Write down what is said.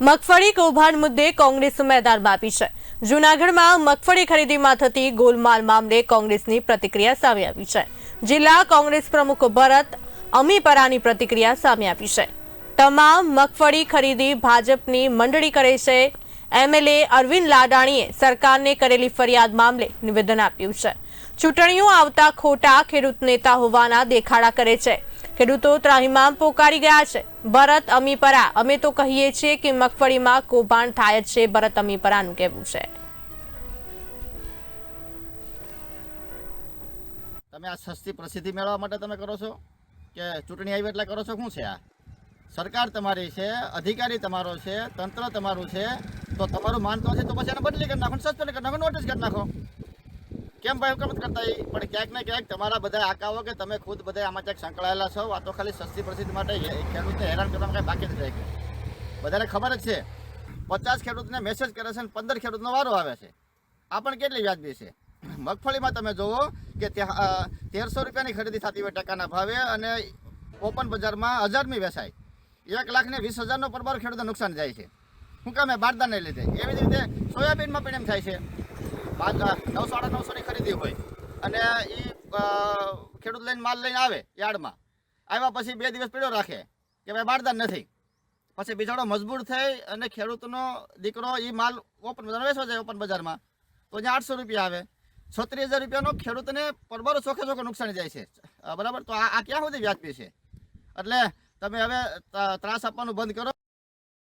મગફળી કૌભાંડ મુદ્દે કોંગ્રેસ મેદાન બાપી છે. જૂનાગઢમાં મગફળી ખરીદીમાં થતી ગોલમાલ મામલે કોંગ્રેસની પ્રતિક્રિયા સામે આવી છે. જિલ્લા કોંગ્રેસ પ્રમુખ ભરત અમીપરાની પ્રતિક્રિયા સામે આવી છે. તમામ મગફળી ખરીદી ભાજપની મંડળી કરે છે. એમએલએ અરવિંદ લાડાણીએ સરકારને કરેલી ફરિયાદ મામલે નિવેદન આપ્યું છે. ચૂંટણીઓ આવતા ખોટા ખેડૂત નેતા હોવાના દેખાડા કરે છે. ખેડૂતો ત્રાહિમામ પોકારી ગયા છે. ભરત અમીપરા. અમે તો કહીએ છીએ કે મગફળીમાં કૌભાંડ થાય છે. ભરત અમીપરાનું કહેવું છે. તમે આ સસ્તી પ્રસિદ્ધિ મેળવવા માટે તમે કરો છો? કે ચૂંટણી આવી એટલે કરો છો? શું છે આ? સરકાર તમારી છે, અધિકારી તમારો છે, તંત્ર તમારું છે, તો તમારું માનતો છે તો પછી એને બદલી કરી નાખો સસ્પેન્ડ કરી નાખો નોટિસ કરી નાખો. કેમ ભાઈ કેમ કરતા પણ ક્યાંક ને ક્યાંક તમારા બધા આકાઓ કે તમે ખુદ બધા આમાં ક્યાંક સંકળાયેલા છો, આ તો ખાલી સસ્તી પ્રસિદ્ધ માટે ખેડૂતને હેરાન કરવામાં કાંઈ બાકી નથી રાખ્યું. બધાને ખબર જ છે, પચાસ ખેડૂતને મેસેજ કરે છે અને પંદર ખેડૂતનો વારો આવે છે. આ પણ કેટલી વ્યાજબી છે? મગફળીમાં તમે જુઓ કે ત્યાં તેરસો રૂપિયાની ખરીદી થતી હોય ટકાના ભાવે અને ઓપન બજારમાં હજારમી વેચાય. એક લાખ ને વીસ હજારનો પરબાર ખેડૂતને નુકસાન જાય છે. શું કામે બારદાને લીધે. એવી જ રીતે સોયાબીનમાં પણ એમ થાય છે. પાંચ નવસો સાડા નવસોની ખરીદી હોય. અને એ ખેડૂત લઈને માલ લઈને આવે યાર્ડમાં. આવ્યા પછી બે દિવસ પીડો રાખે કે ભાઈ બારદાન નથી. પછી બિચારો મજબૂર થઈ અને ખેડૂતનો દીકરો એ માલ ઓપન બજારમાં વેચવા જાય ઓપન બજારમાં. તો અહીંયા આઠસો રૂપિયા આવે. છત્રીસ હજાર રૂપિયાનો ખેડૂતને પરબરો ચોખે ચોખે નુકસાન જાય છે. બરાબર? તો આ ક્યાં સુધી વ્યાજબી છે? એટલે તમે હવે ત્રાસ આપવાનું બંધ કરો.